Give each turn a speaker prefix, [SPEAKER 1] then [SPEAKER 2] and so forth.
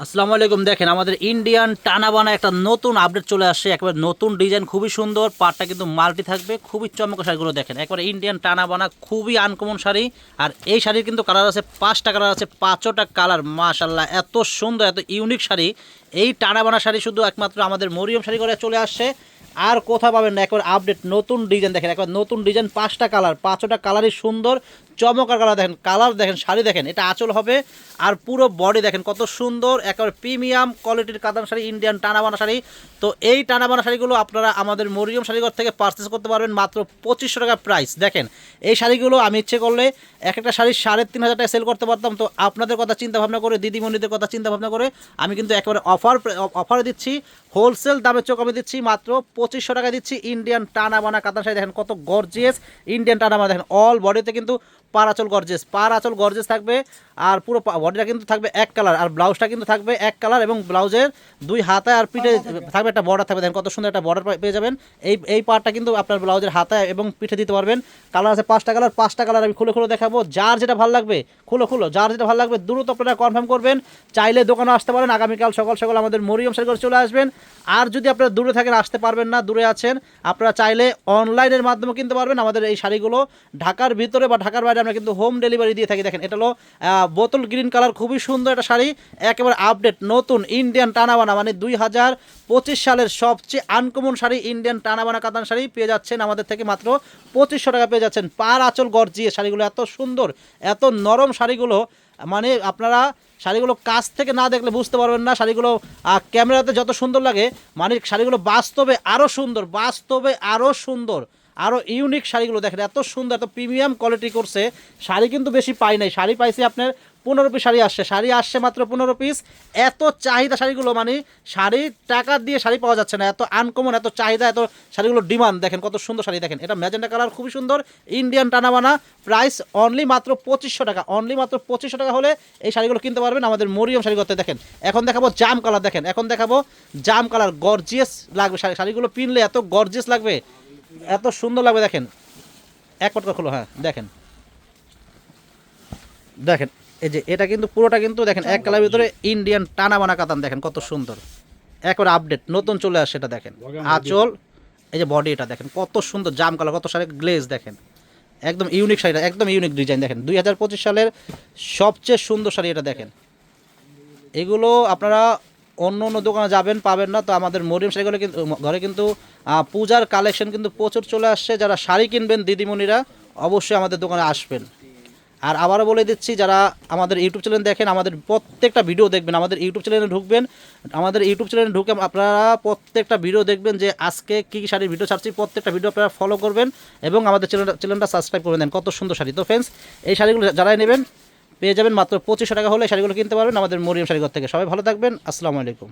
[SPEAKER 1] আসসালামু আলাইকুম, দেখেন আমাদের ইন্ডিয়ান টানাবানা একটা নতুন আপডেট চলে আসছে। একবার নতুন ডিজাইন খুবই সুন্দর। পাটটা কিন্তু মাল্টি থাকবে, খুবই চমক শাড়িগুলো দেখেন। একবার ইন্ডিয়ান টানাবানা, খুবই আনকমন শাড়ি। আর এই শাড়ির কিন্তু কালার আছে, পাঁচটা কালার আছে, পাঁচটা কালার মাশাল্লাহ এত সুন্দর, এত ইউনিক শাড়ি। এই টানাবানা শাড়ি শুধু একমাত্র আমাদের মরিয়ম শাড়ি করে চলে আসছে। আর কোথাও পাবেন না, একবার আপডেট নতুন ডিজাইন দেখেন, একবার নতুন ডিজাইন পাঁচটা কালার পাঁচটা কালারই সুন্দর চমকার কালার দেখেন কালার দেখেন, শাড়ি দেখেন, এটা আঁচল হবে। আর পুরো বডি দেখেন কত সুন্দর, একেবারে প্রিমিয়াম কোয়ালিটির কাতান শাড়ি ইন্ডিয়ান টানাবানা শাড়ি। তো এই টানাবানা শাড়িগুলো আপনারা আমাদের মরিয়ম শাড়িঘর থেকে পারচেস করতে পারবেন মাত্র পঁচিশশো টাকা প্রাইস দেখেন, এই শাড়িগুলো আমি ইচ্ছে করলে এক একটা শাড়ি সাড়ে তিন হাজার টাকা সেল করতে পারতাম। তো আপনাদের কথা চিন্তা ভাবনা করে, দিদিমণিদের কথা চিন্তা ভাবনা করে, আমি কিন্তু একেবারে অফার অফারে দিচ্ছি হোলসেল দামের চোখ আমি দিচ্ছি মাত্র পঁচিশশো টাকা দিচ্ছি ইন্ডিয়ান টানাবানা কাতান শাড়ি। দেখেন কত গর্জিয়াস ইন্ডিয়ান টানাবানা দেখেন অল বডিতে কিন্তু পার আঁচল গর্জেস পার আঁচল গর্জেস থাকবে আর পুরো বডিটা কিন্তু থাকবে এক কালার আর ব্লাউজটা কিন্তু থাকবে এক কালার এবং ব্লাউজের দুই হাতায় আর পিঠে থাকবে। একটা বর্ডার থাকবে। দেখেন কত সুন্দর একটা বর্ডার পেয়ে যাবেন। এই এই পার্টটা কিন্তু আপনার ব্লাউজের হাতায় এবং পিঠে দিতে পারবেন। কালার আছে পাঁচটা কালার পাঁচটা কালার আমি খুলে খুলে দেখাবো। যার যেটা ভালো লাগবে খুলো খুলো যার যেটা ভালো লাগবে দ্রুত আপনারা কনফার্ম করবেন। চাইলে দোকানে আসতে পারেন আগামীকাল সকাল সকাল আমাদের মরিয়ম সাইকেল চলে আসবেন। আর যদি আপনারা দূরে থাকেন, আসতে পারবেন না, দূরে আছেন, আপনারা চাইলে অনলাইনের মাধ্যমে কিনতে পারবেন আমাদের এই শাড়িগুলো। ঢাকার ভিতরে বা ঢাকার বাইরে আমরা কিন্তু হোম ডেলিভারি দিয়ে থাকি। দেখেন, এটা হলো বোতল গ্রিন কালার খুবই সুন্দর একটা শাড়ি। একেবারে আপডেট নতুন ইন্ডিয়ান টানাবানা মানে দুই হাজার পঁচিশ সালের সবচেয়ে আনকমন শাড়ি ইন্ডিয়ান টানাবানা কাতান শাড়ি পেয়ে যাচ্ছেন আমাদের থেকে মাত্র পঁচিশশো টাকা পেয়ে যাচ্ছেন। পার আঁচল গর্জিয়ে শাড়িগুলো এত সুন্দর, এত নরম শাড়িগুলো মানে আপনারা শাড়িগুলো কাছ থেকে না দেখলে বুঝতে পারবেন না, শাড়িগুলো ক্যামেরাতে যত সুন্দর লাগে মানে শাড়িগুলো বাস্তবে আরও সুন্দর, বাস্তবে আরও সুন্দর। আরও ইউনিক শাড়িগুলো দেখেন, এত সুন্দর, এত প্রিমিয়াম কোয়ালিটি করছে। শাড়ি কিন্তু বেশি পাই নাই। শাড়ি পাইছি আপনার পনেরো পিস শাড়ি আসছে। শাড়ি আসছে মাত্র পনেরো পিস এত চাহিদা শাড়িগুলো মানে শাড়ি টাকা দিয়ে শাড়ি পাওয়া যাচ্ছে না। এত আনকমন এত চাহিদা, এত শাড়িগুলো ডিমান্ড দেখেন কত সুন্দর শাড়ি দেখেন। এটা ম্যাজেন্টা কালার খুবই সুন্দর। ইন্ডিয়ান টানাবানা। প্রাইস অনলি মাত্র পঁচিশশো টাকা। অনলি মাত্র পঁচিশশো টাকা হলে এই শাড়িগুলো কিনতে পারবেন আমাদের মরিয়ম শাড়ি করতে। দেখেন, এখন দেখাবো জাম কালার দেখেন, এখন দেখাবো জাম কালার গর্জিয়াস লাগবে শাড়ি শাড়িগুলো পিনলে এত গর্জিয়াস লাগবে। এত সুন্দর লাগবে দেখেন। এক পটকা খুলো হ্যাঁ দেখেন। দেখেন এই যে এটা কিন্তু পুরোটা কিন্তু দেখেন এক কালার ভিতরে ইন্ডিয়ান টানা বানা কাতান দেখেন কত সুন্দর। একবার আপডেট নতুন চলে আসে এটা দেখেন। আঁচল এই যে বডি এটা দেখেন কত সুন্দর জাম কালার কত সারে গ্লেজ দেখেন। একদম ইউনিক শাড়িটা একদম ইউনিক ডিজাইন দেখেন। দুই হাজার পঁচিশ সালের সবচেয়ে সুন্দর শাড়ি এটা দেখেন। এগুলো আপনারা অন্য অন্য দোকানে যাবেন, পাবেন না। তো আমাদের মরিয়ম শাড়িগুলো কিন্তু, ঘরে কিন্তু পূজার কালেকশন কিন্তু প্রচুর চলে আসছে। যারা শাড়ি কিনবেন, দিদিমণিরা অবশ্যই আমাদের দোকানে আসবেন। আর আবারও বলে দিচ্ছি, যারা আমাদের ইউটিউব চ্যানেল দেখেন, আমাদের প্রত্যেকটা ভিডিও দেখবেন। আমাদের ইউটিউব চ্যানেলে ঢুকবেন, আমাদের ইউটিউব চ্যানেলে ঢুকে আপনারা প্রত্যেকটা ভিডিও দেখবেন যে আজকে কী কী শাড়ির ভিডিও ছাড়ছি। প্রত্যেকটা ভিডিও আপনারা ফলো করবেন এবং আমাদের চ্যানেলটা চ্যানেলটা সাবস্ক্রাইব করে দেন কত সুন্দর শাড়ি। তো ফ্রেন্ডস এই শাড়িগুলো যারাই নেবেন পেয়ে যাবেন মাত্র পঁচিশশো টাকা হলে শাড়িগুলো কিনতে পারবেন আমাদের মরিয়াম শাড়িঘর থেকে। সবাই ভালো থাকবেন। আসসালামু আলাইকুম।